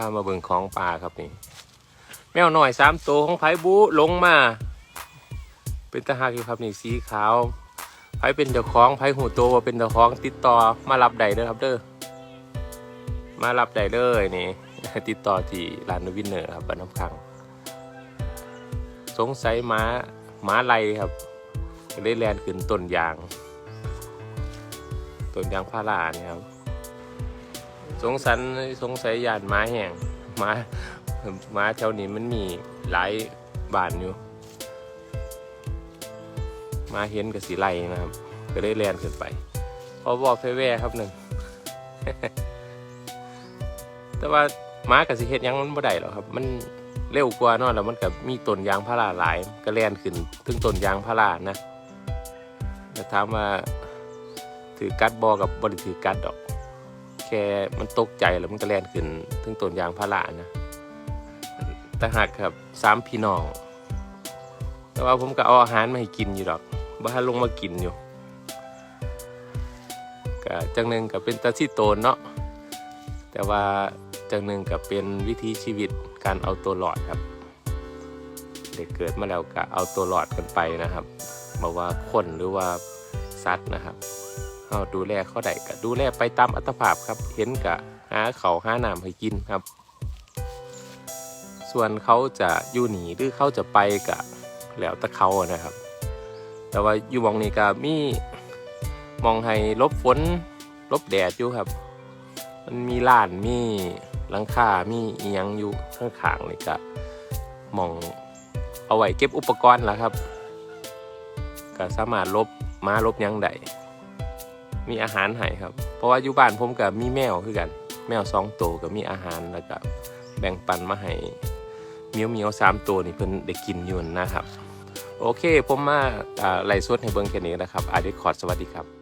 ามาเบิ่งของป่าครับนี่ แมวหน่อยสามตัวของไผบูลงมา เป็นตาหักอยู่ครับนี่สีขาวไผเป็นเจ้าของไผหูโตว่าเป็นเจ้าของติดต่อมารับได้เด้อครับเด้อมารับได้เลยนี่ ติดต่อที่ร้านวินเนอร์ครับบ้านน้ำคัง สงสัยหม้าหม้าไรครับได้แลนขึ้นต้นยางต้นยางพาราเนี่ยครับ สงสัยสงสัยยานหม้าแห้งหม้าหม้าแถวนี้มันมีหลายบ้านอยู่หมาเห็นกับสีไลนะครับ ก็ได้แลนขึ้นไปพอบอกเพแว่ครับหนึ่งแต่ว่าหม้ากับสิเฮ็ดยังมันบ่ได้หรอกครับ มันเร็วกว่าเนาะแล้วมันกับมีต้นยางพาราหลายก็แล่นขึ้นถึงต้นยางพารานะแต่ถามว่าถือกัดบอกับบริถือกัดดอก ค่มันตกใจแล้วมันก็แล่นขึ้นถึงต้นยางพารานะแต่หากครับสามพี่น้อง แต่ว่าผมก็เอาอาหารมาให้กินอยู่ดอกบ้าลงมากินอยู่ก็จังหนึ่งก็เป็นตาที่โตนเนาะแต่ว่าจังหนึ่งกับเป็นวิธีชีวิตการเอาตัวรอดครับ เด็กเกิดมาแล้วก็เอาตัวรอดกันไปนะครับบอกว่าคนหรือว่าสัตว์นะครับ เอาดูแลเขาได้ก็ดูแลไปตามอัตภาพครับ เห็นกะหาเขาวหาน้ำให้กินครับ ส่วนเขาจะอยู่หนีหรือเขาจะไปกะแล้วแต่เขานะครับ แต่ว่าอยู่มองนี้ก็มีมองให้ลบฝนลบแดดอยู่ครับ มันมีล้านมีหลังคามีเอียงอยู่ข้างขางนี่ก็มองเอาไว้เก็บอุปกรณ์แล่ะครับ ก็สามารถลบม้าลบยังได้ มีอาหารให้ครับ เพราะว่าอยู่บ้านผมกับมีแมวคือกัน แมวสองตัวกับมีอาหารแล้วก็แบ่งปันมาให้เมียวเมียวสามตัวนี่เพิ่นได้กินอยู่นะครับ โอเค ผมมาอ่าไล่สดให้เบิ่งแค่นี้นะครับอาร์ดิคอร์ดสวัสดีครับ